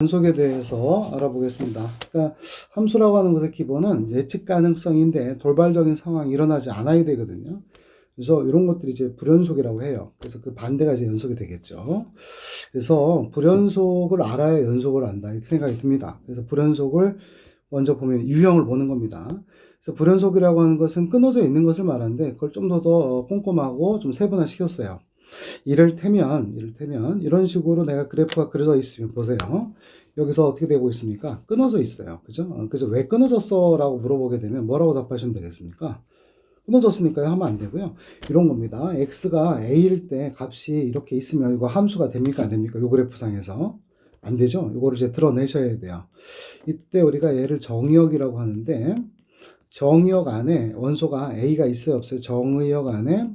연속에 대해서 알아보겠습니다. 그러니까 함수라고 하는 것의 기본은 예측 가능성인데 돌발적인 상황이 일어나지 않아야 되거든요. 그래서 이런 것들이 이제 불연속이라고 해요. 그래서 그 반대가 이제 연속이 되겠죠. 그래서 불연속을 알아야 연속을 안다. 이렇게 생각이 듭니다. 그래서 불연속을 먼저 보면 유형을 보는 겁니다. 그래서 불연속이라고 하는 것은 끊어져 있는 것을 말하는데 그걸 좀 더더 꼼꼼하고 좀 세분화 시켰어요. 이를테면, 이를테면, 이런 식으로 내가 그래프가 그려져 있으면 보세요. 여기서 어떻게 되고 있습니까? 끊어져 있어요. 그죠? 어, 그래서 왜 끊어졌어? 라고 물어보게 되면 뭐라고 답하시면 되겠습니까? 끊어졌으니까요 하면 안 되고요. 이런 겁니다. x가 a일 때 값이 이렇게 있으면 이거 함수가 됩니까? 안 됩니까? 요 그래프상에서. 안 되죠? 이거를 이제 드러내셔야 돼요. 이때 우리가 얘를 정의역이라고 하는데 정의역 안에 원소가 a가 있어요? 없어요? 정의역 안에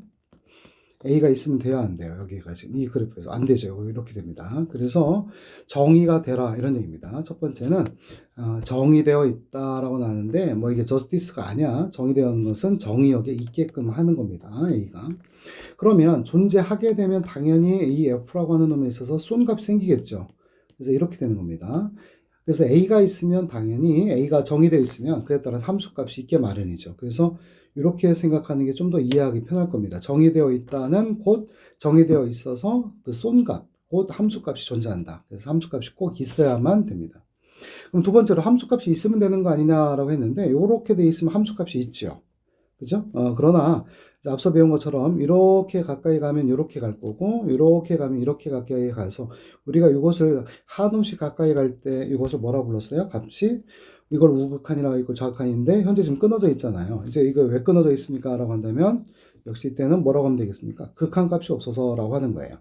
A가 있으면 돼야 안 돼요. 여기가 지금 이 그래프에서 안 되죠. 이렇게 됩니다. 그래서 정의가 되라 이런 얘기입니다. 첫 번째는 어, 정의되어 있다라고 나는데 뭐 이게 저스티스가 아니야. 정의되어 있는 것은 정의역에 있게끔 하는 겁니다. A가. 그러면 존재하게 되면 당연히 이 F라고 하는 놈에 있어서 쏜값이 생기겠죠. 그래서 이렇게 되는 겁니다. 그래서 A가 있으면 당연히 A가 정의되어 있으면 그에 따른 함수값이 있게 마련이죠. 그래서 이렇게 생각하는 게 좀 더 이해하기 편할 겁니다. 정의되어 있다는 곧 정의되어 있어서 그 쏜값, 곧 함수값이 존재한다. 그래서 함수값이 꼭 있어야만 됩니다. 그럼 두 번째로 함수값이 있으면 되는 거 아니냐라고 했는데 이렇게 돼 있으면 함수값이 있죠. 그죠? 어, 그러나 앞서 배운 것처럼 이렇게 가까이 가면 이렇게 갈 거고 이렇게 가면 이렇게 가까이 가서 우리가 이것을 한음씩 가까이 갈 때 이것을 뭐라 불렀어요? 값이 이걸 우극한이라고 있고 좌극한인데 현재 지금 끊어져 있잖아요. 이제 이거 왜 끊어져 있습니까? 라고 한다면 역시 이때는 뭐라고 하면 되겠습니까? 극한 값이 없어서라고 하는 거예요.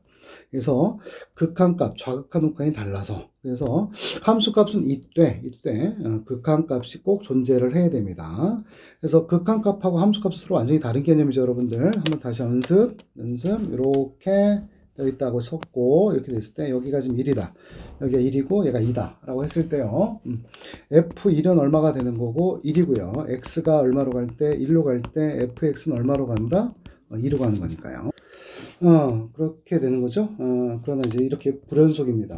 그래서 극한 값, 좌극한 우극한이 달라서 그래서 함수 값은 이때 이때 어, 극한 값이 꼭 존재를 해야 됩니다. 그래서 극한 값하고 함수 값은 서로 완전히 다른 개념이죠, 여러분들. 한번 다시 연습, 연습 이렇게 되어 있다고 쳤고 이렇게 됐을 때 여기가 지금 1이다. 여기가 1이고 얘가 2다. 라고 했을 때요. 음, F1은 얼마가 되는 거고 1이고요. X가 얼마로 갈 때 1로 갈 때 FX는 얼마로 간다? 어, 2로 가는 거니까요. 어, 그렇게 되는 거죠. 어, 그러나 이제 이렇게 불연속입니다.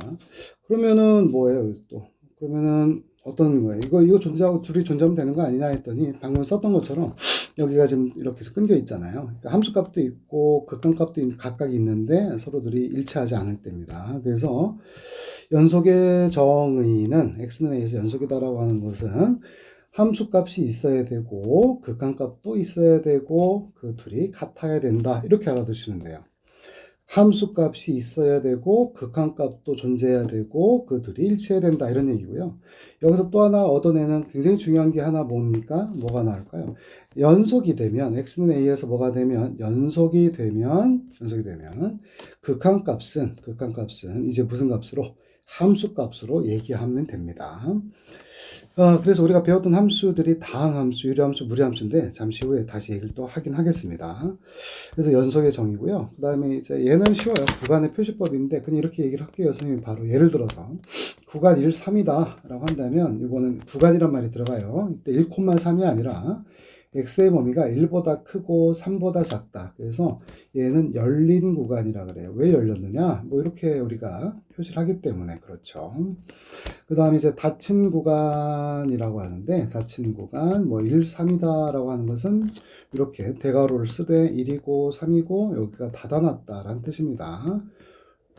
그러면은 뭐예요, 또? 그러면은 어떤 거예요? 이거, 이거 존재하고 둘이 존재하면 되는 거 아니냐 했더니 방금 썼던 것처럼 여기가 지금 이렇게 해서 끊겨 있잖아요. 그러니까 함수 값도 있고 극한 값도 있- 각각 있는데 서로들이 일치하지 않을 때입니다. 그래서 연속의 정의는 x는 a에서 연속이다라고 하는 것은 함수 값이 있어야 되고 극한 값도 있어야 되고 그 둘이 같아야 된다. 이렇게 알아두시면 돼요. 함수값이 있어야 되고 극한값도 존재해야 되고 그 둘이 일치해야 된다 이런 얘기고요. 여기서 또 하나 얻어내는 굉장히 중요한 게 하나 뭡니까? 뭐가 나올까요? 연속이 되면 x는 a에서 뭐가 되면 연속이 되면 연속이 되면 극한값은 극한값은 이제 무슨 값으로 함수값으로 얘기하면 됩니다. 어, 그래서 우리가 배웠던 함수들이 다항함수, 유리함수, 무리함수인데 잠시 후에 다시 얘기를 또 하긴 하겠습니다. 그래서 연속의 정이고요. 그 다음에 이제 얘는 쉬워요. 구간의 표시법인데 그냥 이렇게 얘기를 할게요. 선생님이 바로 예를 들어서 구간 1, 3이다 라고 한다면 이거는 구간이란 말이 들어가요. 이때 1,3이 아니라 x의 범위가 1보다 크고 3보다 작다. 그래서 얘는 열린 구간이라 그래요. 왜 열렸느냐? 뭐 이렇게 우리가 표시를 하기 때문에 그렇죠. 그 다음에 이제 닫힌 구간이라고 하는데 닫힌 구간 뭐 1, 3이다라고 하는 것은 이렇게 대괄호를 쓰되 1이고 3이고 여기가 닫아놨다라는 뜻입니다.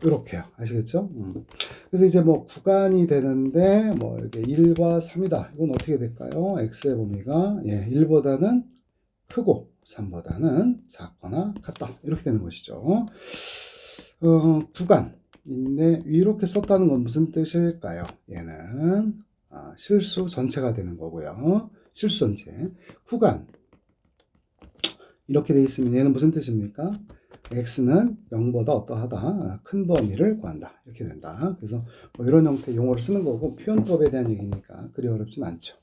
이렇게요. 아시겠죠? 음. 그래서 이제 뭐 구간이 되는데 뭐 이게 1과 3이다. 이건 어떻게 될까요? x의 범위가 예, 1보다는 크고 3보다는 작거나 같다. 이렇게 되는 것이죠. 어, 구간인데 이렇게 썼다는 건 무슨 뜻일까요? 얘는 아, 실수 전체가 되는 거고요. 실수 전체. 구간 이렇게 돼 있으면 얘는 무슨 뜻입니까? X는 0보다 어떠하다 큰 범위를 구한다. 이렇게 된다. 그래서 뭐 이런 형태의 용어를 쓰는 거고 표현법에 대한 얘기니까 그리 어렵진 않죠.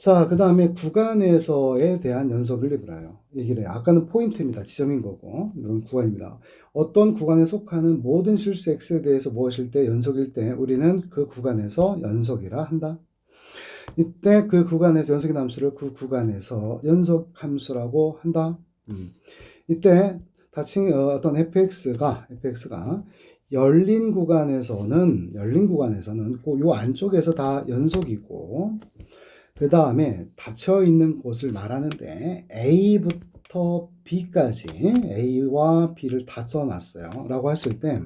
자그 다음에 구간에서에 대한 연속을 리브라요. 얘기를 해요. 아까는 포인트입니다. 지점인 거고. 이건 구간입니다. 어떤 구간에 속하는 모든 실수 x에 대해서 무엇일 때 연속일 때 우리는 그 구간에서 연속이라 한다. 이때 그 구간에서 연속의 함수를 그 구간에서 연속 함수라고 한다. 음. 이때 다칭 어, 어떤 fx가 fx가 열린 구간에서는 열린 구간에서는 그요 안쪽에서 다 연속이고 그 다음에 닫혀 있는 곳을 말하는데 A부터 B까지 A와 B를 다 써놨어요. 라고 했을 때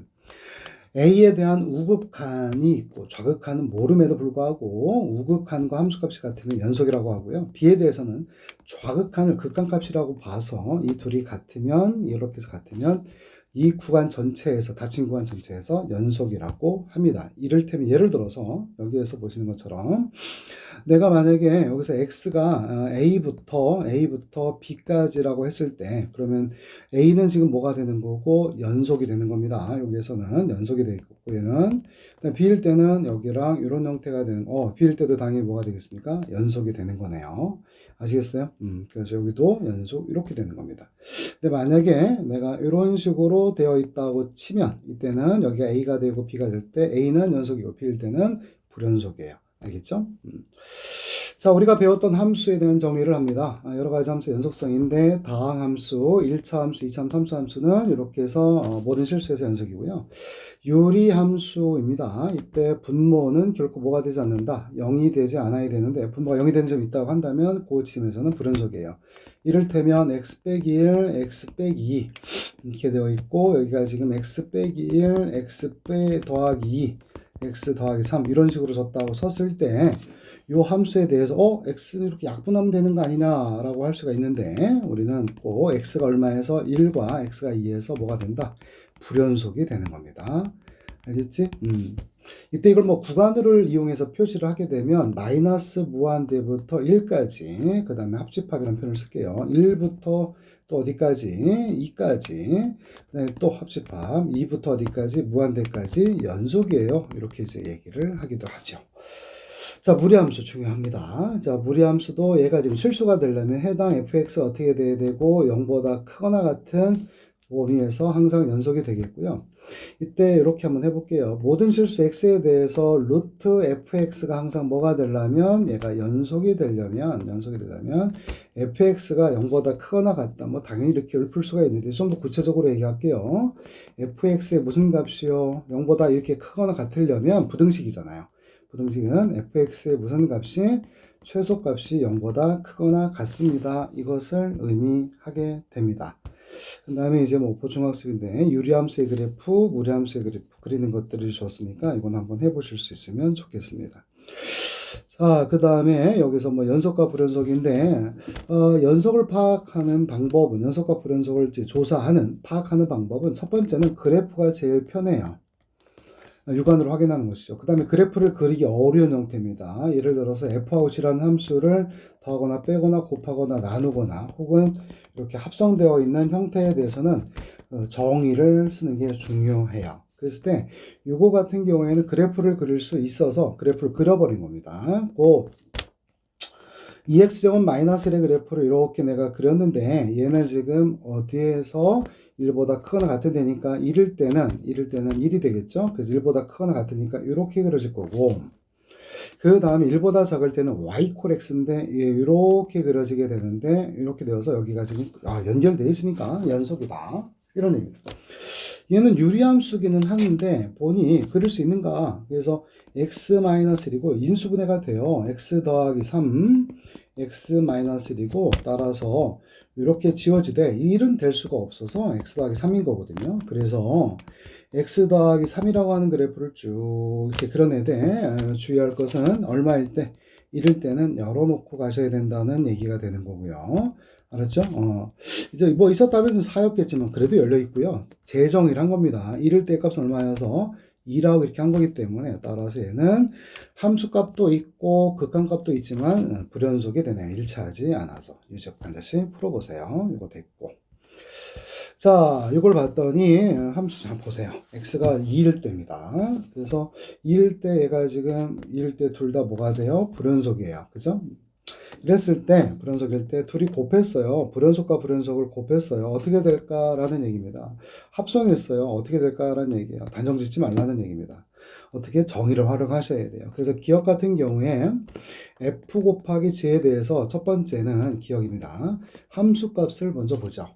A에 대한 우극한이 있고 좌극한은 모름에도 불구하고 우극한과 함수값이 같으면 연속이라고 하고요. B에 대해서는 좌극한을 극한값이라고 봐서 이 둘이 같으면 이렇게 해서 같으면 이 구간 전체에서 닫힌 구간 전체에서 연속이라고 합니다. 이를테면 예를 들어서 여기에서 보시는 것처럼 내가 만약에 여기서 x가 a부터 a부터 b까지라고 했을 때 그러면 a는 지금 뭐가 되는 거고 연속이 되는 겁니다. 여기에서는 연속이 되고 얘는 b일 때는 여기랑 이런 형태가 되는 어 b일 때도 당연히 뭐가 되겠습니까? 연속이 되는 거네요. 아시겠어요? 음, 그래서 여기도 연속 이렇게 되는 겁니다. 근데 만약에 내가 이런 식으로 되어 있다고 치면 이때는 여기가 a가 되고 b가 될 때 a는 연속이고 b일 때는 불연속이에요. 알겠죠? 음. 자, 우리가 배웠던 함수에 대한 정리를 합니다. 아, 여러 가지 함수 연속성인데 다항 함수, 1차 함수, 2차 함수, 3차 함수는 이렇게 해서 어, 모든 실수에서 연속이고요. 유리 함수입니다. 이때 분모는 결코 뭐가 되지 않는다. 0이 되지 않아야 되는데 분모가 0이 되는 점이 있다고 한다면 그 지점에서는 불연속이에요. 이를테면 x 빼기 1, x 빼기 2 이렇게 되어 있고 여기가 지금 x 빼기 1, x 빼 더하기 2 x 더하기 3 이런 식으로 줬다고 섰을 때이 함수에 대해서 어 x는 이렇게 약분하면 되는 거 아니냐라고 할 수가 있는데 우리는 꼭 x가 얼마에서 1과 x가 2에서 뭐가 된다 불연속이 되는 겁니다 알겠지? 음. 이때 이걸 뭐 구간을 이용해서 표시를 하게 되면 마이너스 무한대부터 1까지 그 다음에 합집합이라는 표현을 쓸게요 1부터 또 어디까지? 2까지. 네, 또 합집합. 2부터 어디까지? 무한대까지? 연속이에요. 이렇게 이제 얘기를 하기도 하죠. 자 무리함수 중요합니다. 자 무리함수도 얘가 지금 실수가 되려면 해당 fx가 어떻게 돼야 되고 0보다 크거나 같은 범위에서 항상 연속이 되겠고요 이때 이렇게 한번 해볼게요. 모든 실수 x에 대해서 루트 fx가 항상 뭐가 되려면 얘가 연속이 되려면 연속이 되려면 fx가 0보다 크거나 같다. 뭐 당연히 이렇게 풀 수가 있는데 좀 더 구체적으로 얘기할게요. fx의 무슨 값이요? 0보다 이렇게 크거나 같으려면 부등식이잖아요. 부등식은 fx의 무슨 값이 최소값이 0보다 크거나 같습니다. 이것을 의미하게 됩니다. 그 다음에 이제 뭐 보충학습인데 유리함수의 그래프, 무리함수의 그래프 그리는 것들을 줬으니까 이건 한번 해보실 수 있으면 좋겠습니다. 자, 그 다음에 여기서 뭐 연속과 불연속인데, 어, 연속을 파악하는 방법은, 연속과 불연속을 조사하는, 파악하는 방법은 첫 번째는 그래프가 제일 편해요. 육안으로 확인하는 것이죠. 그 다음에 그래프를 그리기 어려운 형태입니다. 예를 들어서 g라는 함수를 더하거나 빼거나 곱하거나 나누거나 혹은 이렇게 합성되어 있는 형태에 대해서는 어, 정의를 쓰는 게 중요해요. 그랬을 때 이거 같은 경우에는 그래프를 그릴 수 있어서 그래프를 그려버린 겁니다. 곧 2x제곱 마이너스 1의 그래프를 이렇게 내가 그렸는데 얘는 지금 어디에서 1보다 크거나 같은 데니까 1일 때는 1일 때는 1이 되겠죠. 그래서 1보다 크거나 같으니까 이렇게 그려질 거고 그 다음에 1보다 작을 때는 y 콜 x인데 이렇게 그려지게 되는데 이렇게 되어서 여기가 지금 아, 연결되어 있으니까 연속이다 이런 얘기입니다. 얘는 유리함수기는 하는데 보니 그릴 수 있는가 그래서 x-1이고 인수분해가 돼요 x 더하기 3 x-1이고 따라서 이렇게 지워지되 1은 될 수가 없어서 x 더하기 3인 거거든요 그래서 x 더하기 3이라고 하는 그래프를 쭉 이렇게 그려내되 주의할 것은 얼마일 때 1일 때는 열어놓고 가셔야 된다는 얘기가 되는 거고요 알았죠? 어, 이제 뭐 있었다면 사였겠지만 그래도 열려 있고요. 한 겁니다. 이럴 때 값은 얼마여서 2라고 이렇게 한 거기 때문에 따라서 얘는 함수값도 있고 극한값도 있지만 어, 불연속이 되네요. 일치하지 않아서 유적 반드시 풀어보세요. 이거 됐고 자 이걸 봤더니 함수 잘 보세요. x가 2일 때입니다. 그래서 2일 때 얘가 지금 2일 때 둘 다 뭐가 돼요? 불연속이에요. 그죠? 이랬을 때 불연속일 때 둘이 곱했어요. 불연속과 불연속을 곱했어요. 어떻게 될까라는 얘기입니다. 합성했어요. 어떻게 될까라는 얘기예요. 단정 짓지 말라는 얘기입니다. 어떻게 정의를 활용하셔야 돼요. 그래서 기억 같은 경우에 f 곱하기 g에 대해서 첫 번째는 기억입니다. 함수값을 먼저 보죠.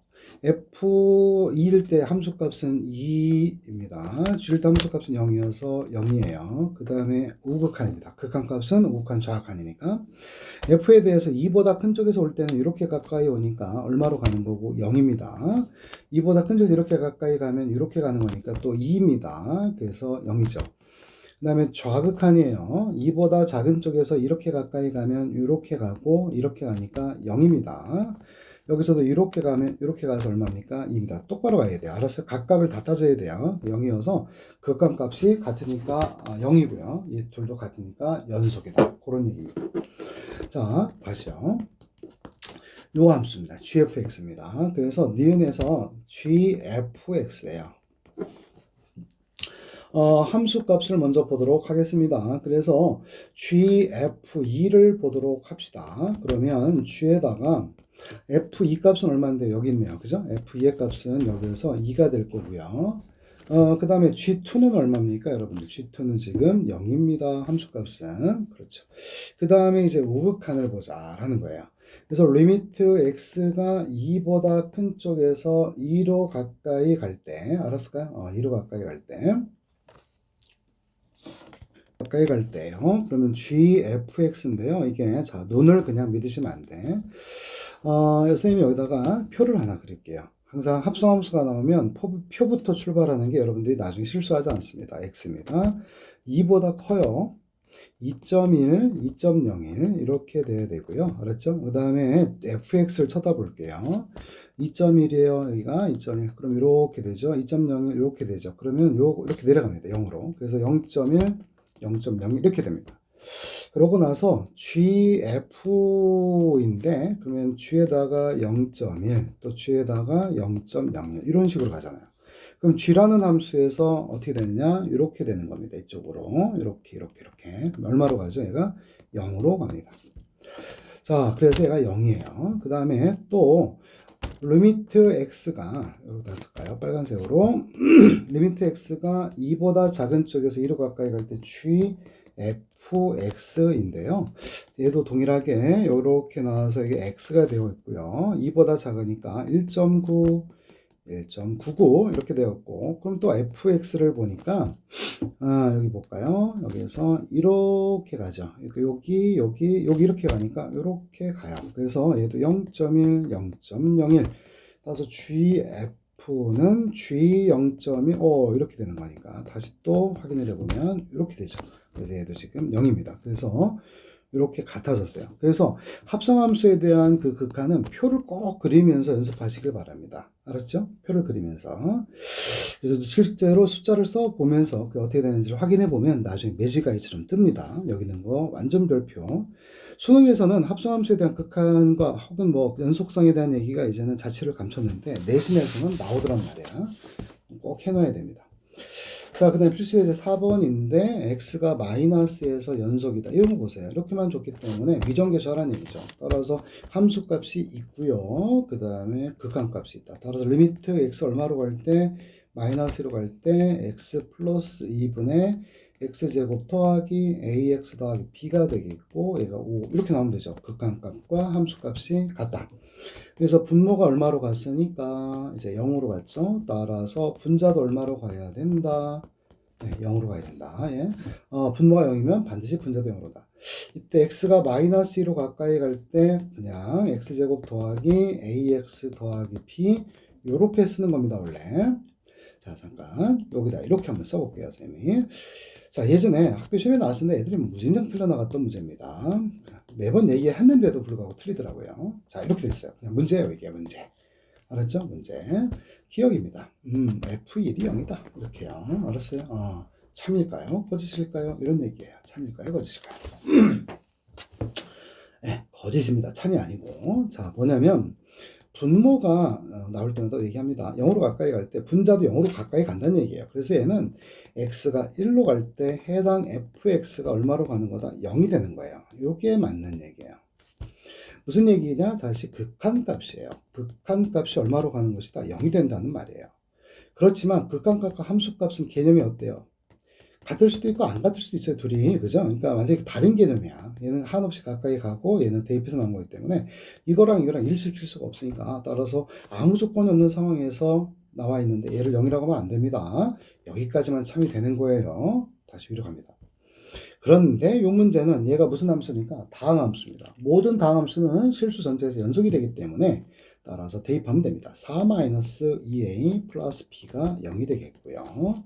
F2일 때 함수값은 2입니다. G일 때 함수값은 0이어서 0이에요. 그 다음에 우극한입니다. 극한값은 우극한 좌극한이니까. F에 대해서 2보다 큰 쪽에서 올 때는 이렇게 가까이 오니까 얼마로 가는 거고 0입니다. 2보다 큰 쪽에서 이렇게 가까이 가면 이렇게 가는 거니까 또 2입니다. 그래서 0이죠. 그 다음에 좌극한이에요. 2보다 작은 쪽에서 이렇게 가까이 가면 이렇게 가고 이렇게 가니까 0입니다. 여기서도 이렇게 가면 이렇게 가서 얼마입니까? 2입니다. 똑바로 가야 돼요. 알았어요? 각각을 다 따져야 돼요. 0이어서 극한값이 같으니까 0이고요. 이 둘도 같으니까 연속이다. 그런 얘기입니다. 자, 다시요. 요 함수입니다. gfx입니다. 그래서 니은에서 gfx예요. 어, 함수 값을 먼저 보도록 하겠습니다. 그래서 gf2를 보도록 합시다. 그러면 g에다가 f2 값은 얼마인데 여기 있네요. 그죠? f2의 값은 여기에서 2가 될 거고요. 어, 그 다음에 g2는 얼마입니까? 여러분들 g2는 지금 0입니다. 함수 값은. 그렇죠. 그 다음에 이제 우극한을 보자라는 거예요. 그래서 리미트 x가 2보다 큰 쪽에서 2로 가까이 갈 때, 알았을까요? 어, 2로 가까이 갈 때. 가까이 갈 때요. 그러면 gfx인데요. 이게 자 눈을 그냥 믿으시면 안 돼. 어, 선생님이 여기다가 표를 하나 그릴게요. 항상 합성함수가 나오면 표, 표부터 출발하는 게 여러분들이 나중에 실수하지 않습니다. x입니다. 2보다 커요. 2.1, 2.01 이렇게 돼야 되고요. 알았죠? 그 다음에 fx를 쳐다볼게요. 2.1이에요. 여기가 2.1. 그럼 이렇게 되죠. 2.01 이렇게 되죠. 그러면 요 이렇게 내려갑니다. 0으로. 그래서 0.1, 0.0 이렇게 됩니다. 그러고 나서 GF인데 그러면 G에다가 0.1 또 G에다가 0.01 이런 식으로 가잖아요. 그럼 G라는 함수에서 어떻게 되느냐? 이렇게 되는 겁니다. 이쪽으로 이렇게 이렇게 이렇게 얼마로 가죠? 얘가 0으로 갑니다. 자, 그래서 얘가 0이에요. 그 다음에 또 리미트 x가 여기다 쓸까요? 빨간색으로 리미트 x가 2보다 작은 쪽에서 2로 가까이 갈 때 g fx인데요. 얘도 동일하게 이렇게 나와서 이게 x가 되어 있고요. 2보다 작으니까 1.9 1.99 이렇게 되었고 그럼 또 fx를 보니까 아, 여기 볼까요? 여기서 이렇게 가죠. 여기 여기 여기 이렇게 가니까 이렇게 가요. 그래서 얘도 0.1 0.01 따라서 gf는 g 0.1 어, 이렇게 되는 거니까 다시 또 확인을 해보면 이렇게 되죠. 그래서 얘도 지금 0입니다. 그래서 이렇게 같아졌어요. 그래서 합성함수에 대한 그 극한은 표를 꼭 그리면서 연습하시길 바랍니다. 알았죠? 표를 그리면서. 그래서 실제로 숫자를 써 보면서 그 어떻게 되는지를 확인해 보면 나중에 매지가이처럼 뜹니다. 여기 있는 거 완전 별표. 수능에서는 합성함수에 대한 극한과 혹은 뭐 연속성에 대한 얘기가 이제는 자취를 감췄는데 내신에서는 나오더란 말이야. 꼭 해놔야 됩니다. 자, 그 다음에 필수 예제 4번인데 x가 마이너스에서 연속이다. 이런 거 보세요. 이렇게만 줬기 때문에 미정계수하라는 얘기죠. 따라서 함수 값이 있고요. 그 다음에 극한 값이 있다. 따라서 리미트 x 얼마로 갈 때 마이너스로 갈 때 x 플러스 2분의 x제곱 더하기 ax 더하기 b가 되겠고 얘가 5 이렇게 나오면 되죠. 극한 값과 함수 값이 같다. 그래서 분모가 얼마로 갔으니까 이제 0으로 갔죠. 따라서 분자도 얼마로 가야 된다. 네, 0으로 가야 된다. 예. 어, 분모가 0이면 반드시 분자도 0으로다. 이때 x가 마이너스 2로 가까이 갈 때 그냥 x제곱 더하기 ax 더하기 b 요렇게 쓰는 겁니다, 원래. 자, 잠깐 여기다 이렇게 한번 써볼게요, 선생님이. 자, 예전에 학교 시험에 나왔는데 애들이 무진장 틀려나갔던 문제입니다. 매번 얘기했는데도 불구하고 틀리더라고요. 자, 이렇게 돼 있어요. 그냥 문제예요, 이게 문제. 알았죠? 문제. 기억입니다. 음, F1이 0이다. 이렇게요. 알았어요? 어, 참일까요? 거짓일까요? 이런 얘기예요. 참일까요? 거짓일까요? 네, 거짓입니다. 참이 아니고. 자, 뭐냐면, 분모가 어, 나올 때마다 얘기합니다. 0으로 가까이 갈 때 분자도 0으로 가까이 간다는 얘기예요. 그래서 얘는 x가 1로 갈 때 해당 fx가 얼마로 가는 거다? 0이 되는 거예요. 이게 맞는 얘기예요. 무슨 얘기냐? 다시 극한값이에요. 극한값이 얼마로 가는 것이다? 0이 된다는 말이에요. 그렇지만 극한값과 함수값은 개념이 어때요? 같을 수도 있고 안 같을 수도 있어요 둘이 그죠? 그러니까 완전히 다른 개념이야. 얘는 한없이 가까이 가고 얘는 대입해서 나온 거기 때문에 이거랑 이거랑 일시킬 수가 없으니까 따라서 아무 조건이 없는 상황에서 나와 있는데 얘를 0이라고 하면 안 됩니다. 여기까지만 참이 되는 거예요. 다시 위로 갑니다. 그런데 이 문제는 얘가 무슨 함수니까 다항함수입니다. 모든 다항함수는 실수 전체에서 연속이 되기 때문에 따라서 대입하면 됩니다. 4-2a 플러스 b가 0이 되겠고요.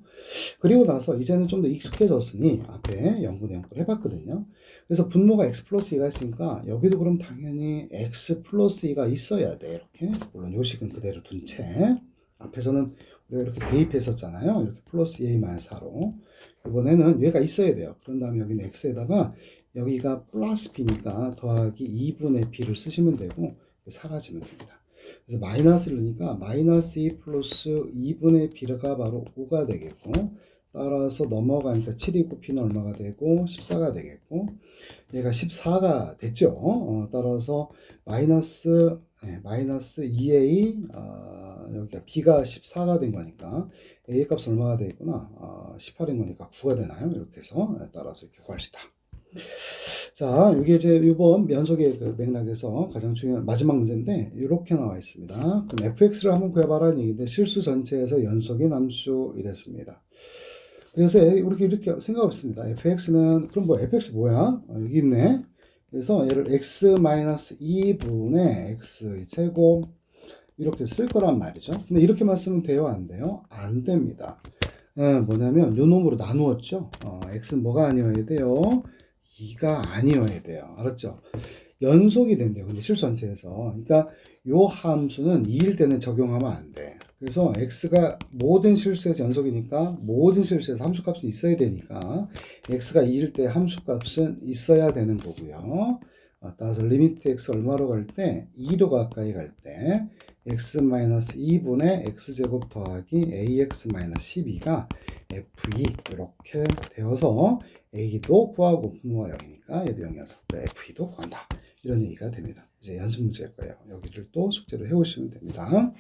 그리고 나서 이제는 좀 더 익숙해졌으니 앞에 0분의 0걸 해봤거든요. 그래서 분모가 x 플러스 2가 있으니까 여기도 그럼 당연히 x 플러스 2가 있어야 돼. 이렇게. 물론 요식은 그대로 둔 채. 앞에서는 우리가 이렇게 대입했었잖아요. 이렇게 플러스 a 마이너스 4로. 이번에는 얘가 있어야 돼요. 그런 다음에 여기는 x에다가 여기가 플러스 b니까 더하기 2분의 b를 쓰시면 되고 사라지면 됩니다. 그래서 마이너스를 넣으니까 마이너스 2 플러스 2분의 b가 바로 5가 되겠고 따라서 넘어가니까 7이고 b는 얼마가 되고 14가 되겠고 얘가 14가 됐죠. 어, 따라서 마이너스 예, 마이너스 2a 어, 여기가 b가 14가 된 거니까 a 값 얼마가 되겠구나 어, 18인 거니까 9가 되나요? 이렇게 해서 예, 따라서 이렇게 구합시다. 자, 이게 이제 이번 면속의 그 맥락에서 가장 중요한 마지막 문제인데 이렇게 나와 있습니다. 그럼 fx를 한번 구해봐라는 얘기인데 실수 전체에서 연속인 함수 이랬습니다. 그래서 이렇게 이렇게 생각해봤습니다. fx는 그럼 뭐 fx 뭐야? 어, 여기 있네. 그래서 얘를 x 2분의 x 제곱 이렇게 쓸 거란 말이죠. 근데 이렇게만 쓰면 돼요, 안 돼요? 안 됩니다. 예, 뭐냐면 요 놈으로 나누었죠. 어, x는 뭐가 아니어야 돼요? 2가 아니어야 돼요. 알았죠? 연속이 된대요. 근데 실수 전체에서. 그러니까 요 함수는 2일 때는 적용하면 안 돼. 그래서 x가 모든 실수에서 연속이니까 모든 실수에서 함수값은 있어야 되니까 x가 2일 때 함수값은 있어야 되는 거고요. 어, 따라서 리미트 x 얼마로 갈 때 2로 가까이 갈 때 x-2분의 x제곱 더하기 ax-12가 f2 이렇게 되어서 a도 구하고 분모가 0이니까 얘도 0이어서 또 f2도 구한다. 이런 얘기가 됩니다. 이제 연습 문제일 거예요. 여기를 또 숙제로 해오시면 됩니다.